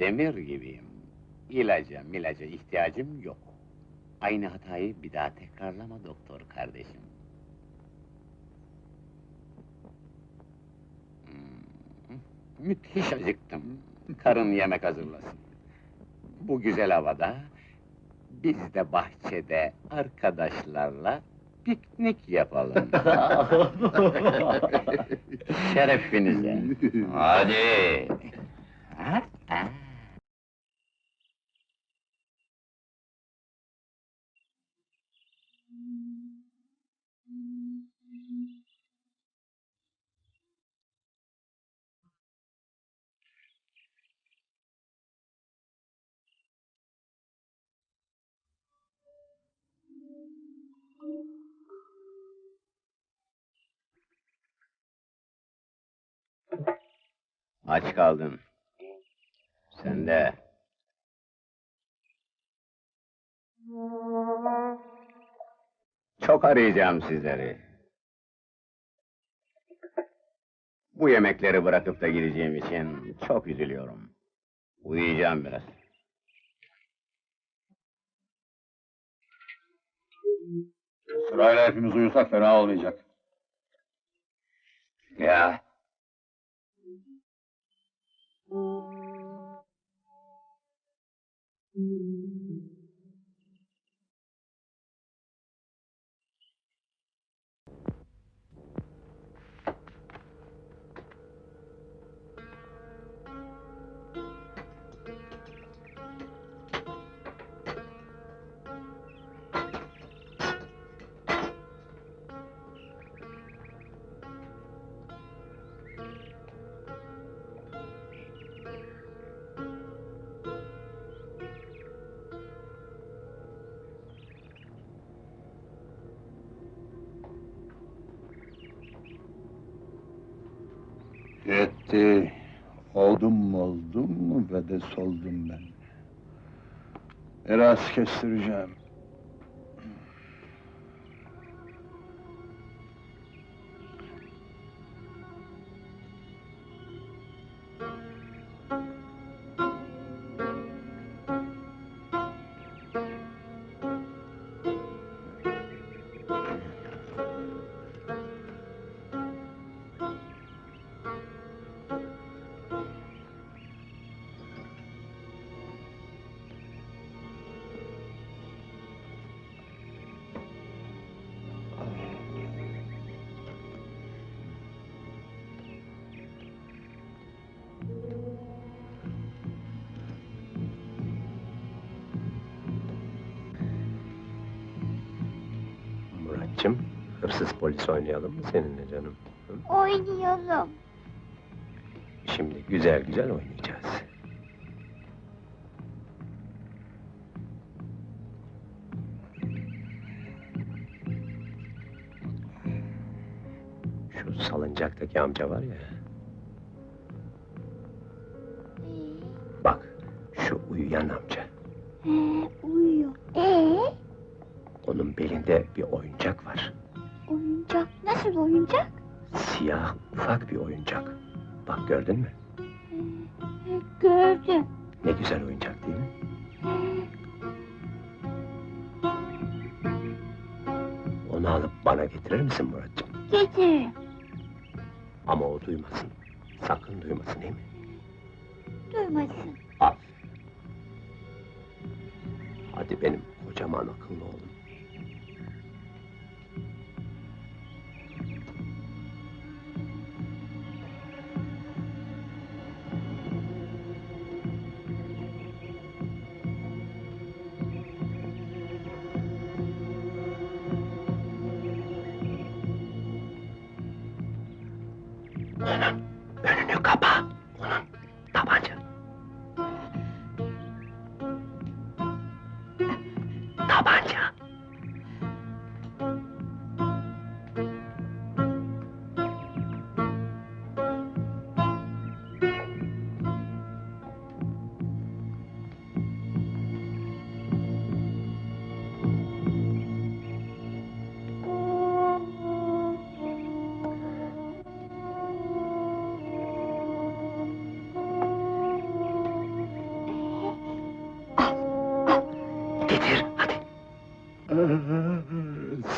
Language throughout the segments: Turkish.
demir gibiyim. İlaca milaca ihtiyacım yok. Aynı hatayı bir daha tekrarlama doktor kardeşim. Hmm, Müthiş acıktım. Karın yemek hazırlasın. Bu güzel havada biz de bahçede arkadaşlarla piknik yapalım. Şerefinize. Hadi. Aç kaldın. Sen de. Çok arayacağım sizleri. Bu yemekleri bırakıp da gideceğim için çok üzülüyorum. Uyuyacağım biraz. Sırayla hepimiz uyusak fena olmayacak. Ya. Yetti. Oldum mu oldum mu ve de soldum ben. Biraz kestireceğim. Muratçım, hırsız polis oynayalım mı seninle canım? Hı? Oynayalım. Şimdi güzel güzel oynayacağız. Şu salıncaktaki amca var ya, bak şu uyuyan amca. He, uyuyor. Ee, Onun belinde bir oyuncak var. oyuncak. Nasıl oyuncak? Siyah ufak bir oyuncak. Bak gördün mü? He, gördüm. Ne güzel oyuncak değil mi? Onu alıp bana getirir misin Muratcığım? Getiririm. Ama o duymasın. Sakın duymasın değil mi? Duymasın. Al. Hadi benim kocaman akıllı oğlum. Ha ha!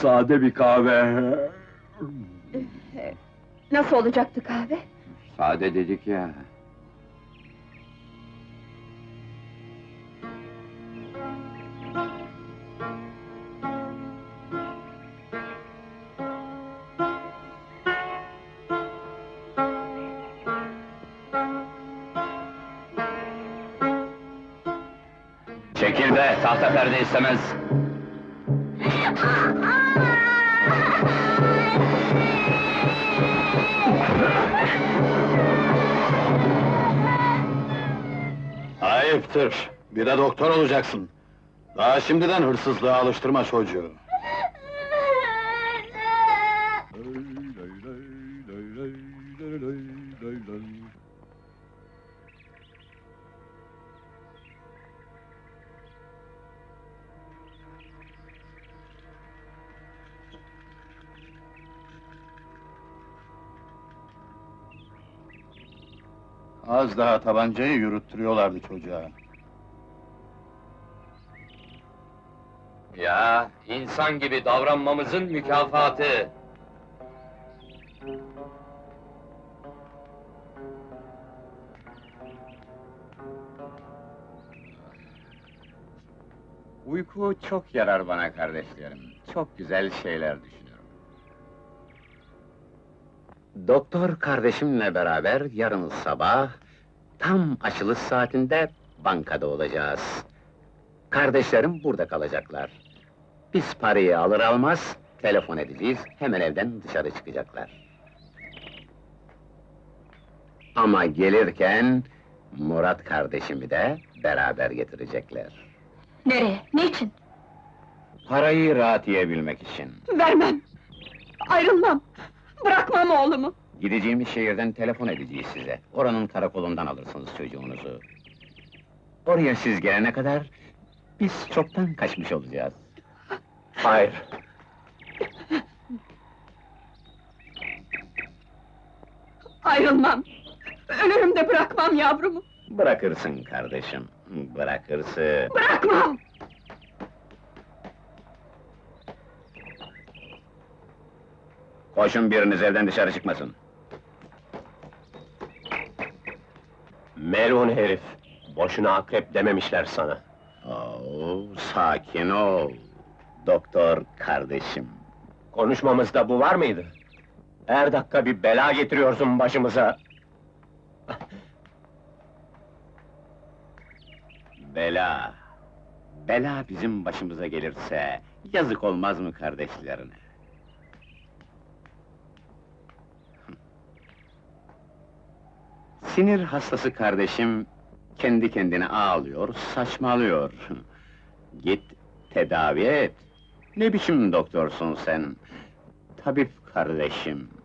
Sade bir kahve. Nasıl olacaktı kahve? Sade dedik ya. Çekil be, tahta perde istemez. Ayıptır. Bir de doktor olacaksın. Daha şimdiden hırsızlığa alıştırma çocuğu. Az daha tabancayı yürüttürüyorlardı çocuğa. Ya, insan gibi davranmamızın mükafatı. Uyku çok yarar bana kardeşlerim. Çok güzel şeyler düşünüyorum. Doktor kardeşimle beraber yarın sabah tam açılış saatinde bankada olacağız. Kardeşlerim burada kalacaklar. Biz parayı alır almaz telefon edeceğiz, hemen evden dışarı çıkacaklar. Ama gelirken Murat kardeşimi de beraber getirecekler. Nereye? Niçin? Parayı rahat yiyebilmek için. Vermem! Ayrılmam! Bırakmam oğlumu! Gideceğimiz şehirden telefon edeceğiz size. Oranın karakolundan alırsınız çocuğunuzu. Oraya siz gelene kadar biz çoktan kaçmış olacağız. Hayır. Ayrılmam! Ölürüm de bırakmam yavrumu! Bırakırsın kardeşim, bırakırsın. Bırakmam! Koşun biriniz evden dışarı çıkmasın. Melun herif. Boşuna akrep dememişler sana. Oo, sakin ol. Doktor kardeşim. Konuşmamızda bu var mıydı? Her dakika bir bela getiriyorsun başımıza. Bela. Bela bizim başımıza gelirse yazık olmaz mı kardeşlerine? Sinir hastası kardeşim kendi kendine ağlıyor, saçmalıyor. Git tedavi et. Ne biçim doktorsun sen? Tabip kardeşim.